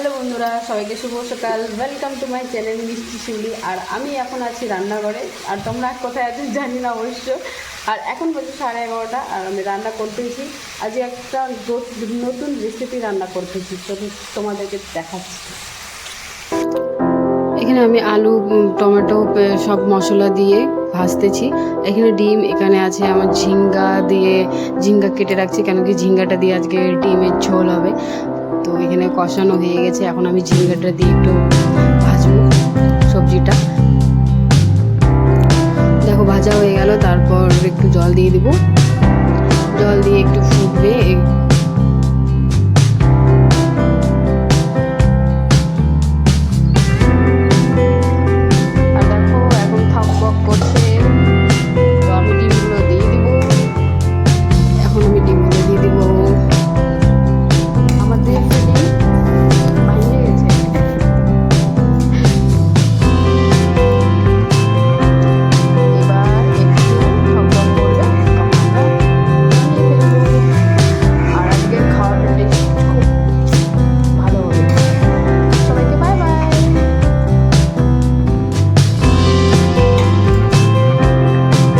Hello বন্ধুরা, সবাইকে শুভ সকাল। ওয়েলকাম টু মাই চ্যানেল মিষ্টি শিউলি। আর আমি এখন আছি রান্নাঘরে। আর তোমরা কোথায় আছো জানি না অবশ্য। আর এখন বলছে সাড়ে এগারোটা, আর আমি রান্না করতেছি। আজ একটা নতুন রেসিপি রান্না করতেছি। তো তোমাদেরকে দেখাচ্ছি। এখানে আমি আলু টমেটো সব মশলা দিয়ে ভাজতেছি। এখানে ডিম, এখানে আছে আমার ঝিঙ্গা দিয়ে, ঝিঙ্গা কেটে রাখছি। কেন কি ঝিঙ্গাটা দিয়ে আজকে ডিমের ঝোল হবে। তো এখানে কষানো হয়ে গেছে। এখন আমি ঝিঙ্গাটা দিয়ে একটু ভাজবো সবজিটা। দেখো, ভাজা হয়ে গেল, তারপর একটু জল দিয়ে দেবো। জল দিয়ে একটু